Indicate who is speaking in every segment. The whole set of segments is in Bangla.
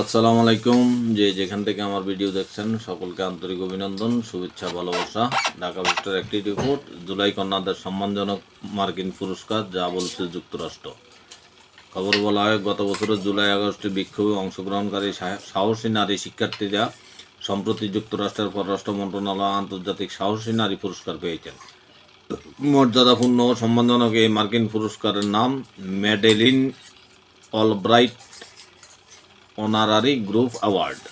Speaker 1: আসসালামু আলাইকুম। যে যেখান থেকে আমার ভিডিও দেখছেন, সকলকে আন্তরিক অভিনন্দন, শুভেচ্ছা, ভালোবাসা। ঢাকা ভিক্টর একটি রিপোর্ট জুলাই কন্যাদের সম্মানজনক মার্কিন পুরস্কার, যা বলছে যুক্তরাষ্ট্র। খবর বলা হয়, গত বছরের জুলাই আগস্টে বিক্ষোভে অংশগ্রহণকারী সাহসী নারী শিক্ষার্থীরা সম্প্রতি যুক্তরাষ্ট্রের পররাষ্ট্র মন্ত্রণালয় আন্তর্জাতিক সাহসী নারী পুরস্কার পেয়েছেন। মর্যাদাপূর্ণ সম্মানজনক এই মার্কিন পুরস্কারের নাম Madeleine Albright honorary group award.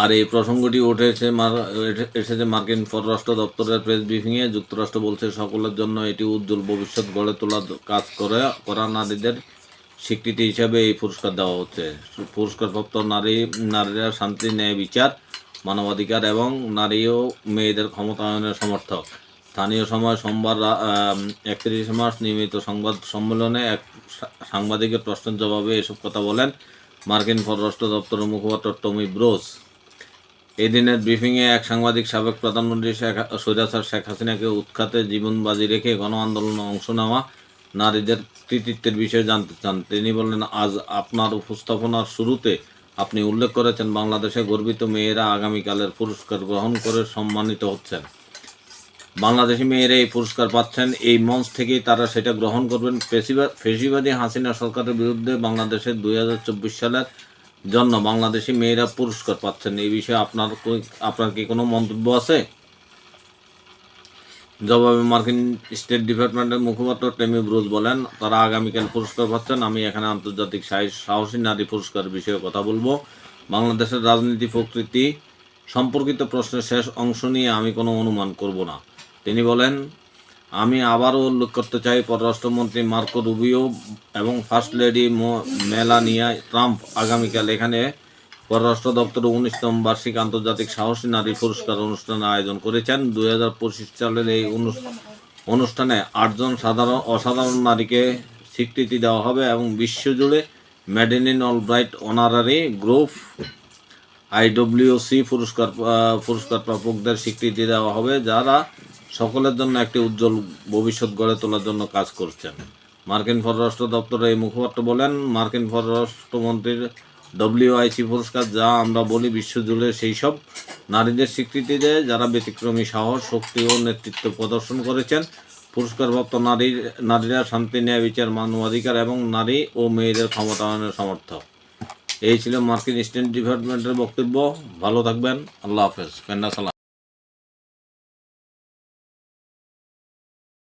Speaker 1: আর এই প্রসঙ্গটি উঠেছে এসেছে মার্কিন পররাষ্ট্র দপ্তরের প্রেস ব্রিফিংয়ে। যুক্তরাষ্ট্র বলছে, সকলের জন্য এটি উজ্জ্বল ভবিষ্যৎ গড়ে তোলার কাজ করে, করা নারীদের স্বীকৃতি হিসাবে এই পুরস্কার দেওয়া হচ্ছে। পুরস্কারপ্রাপ্ত নারী, নারীরা শান্তি, ন্যায় বিচার, মানবাধিকার এবং নারী ও মেয়েদের ক্ষমতায়নের সমর্থক। স্থানীয় সময় সোমবার একত্রিশে মার্চ নিয়মিত সংবাদ সম্মেলনে এক সাংবাদিকের প্রশ্নের জবাবে এসব কথা বলেন মার্কিন পররাষ্ট্র দপ্তরের মুখপাত্র টমি ব্রোস। এই দিনের ব্রিফিংয়ে এক সাংবাদিক সাবেক প্রধানমন্ত্রী শেখ সৈরাসার শেখ হাসিনাকে উৎখাতে জীবন বাজি রেখে গণ আন্দোলনে অংশ নেওয়া নারীদের কৃতিত্বের বিষয়ে জানতে চান। তিনি বললেন আজ আপনার উপস্থাপনার শুরুতে আপনি উল্লেখ করেছেন বাংলাদেশে গর্বিত মেয়েরা আগামীকালের পুরস্কার গ্রহণ করে সম্মানিত হচ্ছেন। বাংলাদেশি মেয়েরা এই পুরস্কার পাচ্ছেন। এই মঞ্চ থেকেই তারা সেটা গ্রহণ করবেন। ফেসিবাদী হাসিনা সরকারের বিরুদ্ধে বাংলাদেশের দুই হাজার চব্বিশ সালের জন্য বাংলাদেশি মেয়েরা পুরস্কার পাচ্ছেন। এই বিষয়ে আপনার আপনার কি কোনো মন্তব্য আছে? জবাবে মার্কিন স্টেট ডিপার্টমেন্টের মুখপাত্র টেমি ব্রুজ বলেন, তারা আগামীকাল পুরস্কার পাচ্ছেন। আমি এখানে আন্তর্জাতিক সাহসী নারী পুরস্কার বিষয়ে কথা বলব। বাংলাদেশের রাজনীতি, প্রকৃতি সম্পর্কিত প্রশ্নের শেষ অংশ নিয়ে আমি কোনো অনুমান করব না। তিনি বলেন, আমি আবারও উল্লেখ করতে চাই পররাষ্ট্রমন্ত্রী মার্কো রুবিও এবং ফার্স্ট লেডি মেলানিয়া ট্রাম্প। আগামীকাল এখানে পররাষ্ট্র দপ্তরের উনিশতম বার্ষিক আন্তর্জাতিক সাহসী নারী পুরস্কার অনুষ্ঠানের আয়োজন করেছেন। দুই হাজার পঁচিশ সালের এই অনু- অনুষ্ঠানে আটজন সাধারণ, অসাধারণ নারীকে স্বীকৃতি দেওয়া হবে এবং বিশ্বজুড়ে Madeleine Albright honorary group, IWC পুরস্কার পুরস্কার প্রাপকদের স্বীকৃতি দেওয়া হবে। যারা সকলের জন্য একটি উজ্জ্বল ভবিষ্যৎ গড়ে তোলার জন্য কাজ করছেন। মার্কিন পররাষ্ট্র দপ্তরের এই মুখপাত্র বলেন, মার্কিন পররাষ্ট্রমন্ত্রীর ডব্লিউআইসি পুরস্কার যা আমরা বলি বিশ্বজুড়ে সেই সব নারীদের স্বীকৃতি দেয়, যারা ব্যতিক্রমী সাহস, শক্তি ও নেতৃত্ব প্রদর্শন করেছেন। পুরস্কারপ্রাপ্ত নারী নারীরা শান্তি ন্যায় বিচার মানবাধিকার এবং নারী ও মেয়েদের ক্ষমতায়নের সমর্থক। এই ছিল মার্কিন স্টেট ডিপার্টমেন্টের বক্তব্য। ভালো থাকবেন। আল্লাহ হাফেজ। ফেন্না সালাম।